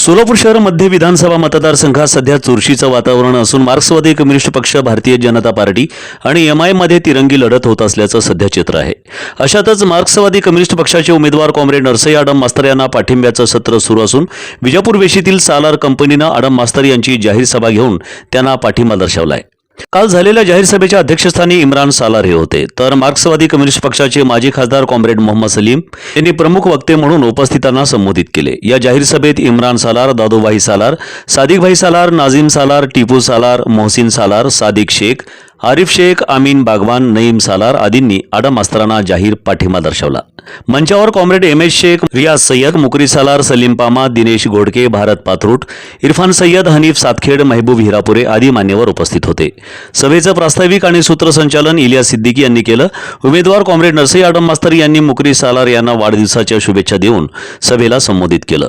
सोलापूर शहर मध्य विधानसभा मतदारसंघात सध्या चुरशीचं वातावरण असून मार्क्सवादी कम्युनिस्ट पक्ष भारतीय जनता पार्टी आणि एम आयमध्ये तिरंगी लढत होत असल्याचं सध्या चित्र आहे. अशातच मार्क्सवादी कम्युनिस्ट पक्षाचे उमेदवार कॉम्रेड नरसई आडम मास्तर यांना पाठिंब्याचं सत्र सुरू असून विजापूर वेशीतील सालार कंपनीनं आडम मास्तर यांची जाहीर सभा घेऊन त्यांना पाठिंबा दर्शवलाय. काल झालेल्या जाहीर सभेच्या अध्यक्षस्थानी इम्रान सालार हे होते. तर मार्क्सवादी कम्युनिस्ट पक्षाचे माजी खासदार कॉम्रेड मोहम्मद सलीम यांनी प्रमुख वक्ते म्हणून उपस्थितांना संबोधित केले. या जाहीर सभेत इम्रान सालार दादूभाई सालार सादिकभाई सालार नाझीम सालार टिपू सालार मोहसिन सालार सादिक शेख आरिफ शेख आमीन बागवान नईम सालार आदींनी आडम मास्तरांना जाहीर पाठिंबा दर्शवला. मंचावर कॉम्रेड एम एस शेख रियाज सय्यद मुकरी सालार सलीम पामा दिनेश गोडके भारत पात्रूट इरफान सय्यद हनीफ सातखेड महबूब हिरापुरे आदी मान्यवर उपस्थित होते. सभेचं प्रास्ताविक आणि सूत्रसंचालन इलिया सिद्दीकी यांनी केलं. उमेदवार कॉम्रेड नरसई आडम मास्तर यांनी मुकरी सालार यांना वाढदिवसाच्या शुभेच्छा देऊन सभेला संबोधित केलं.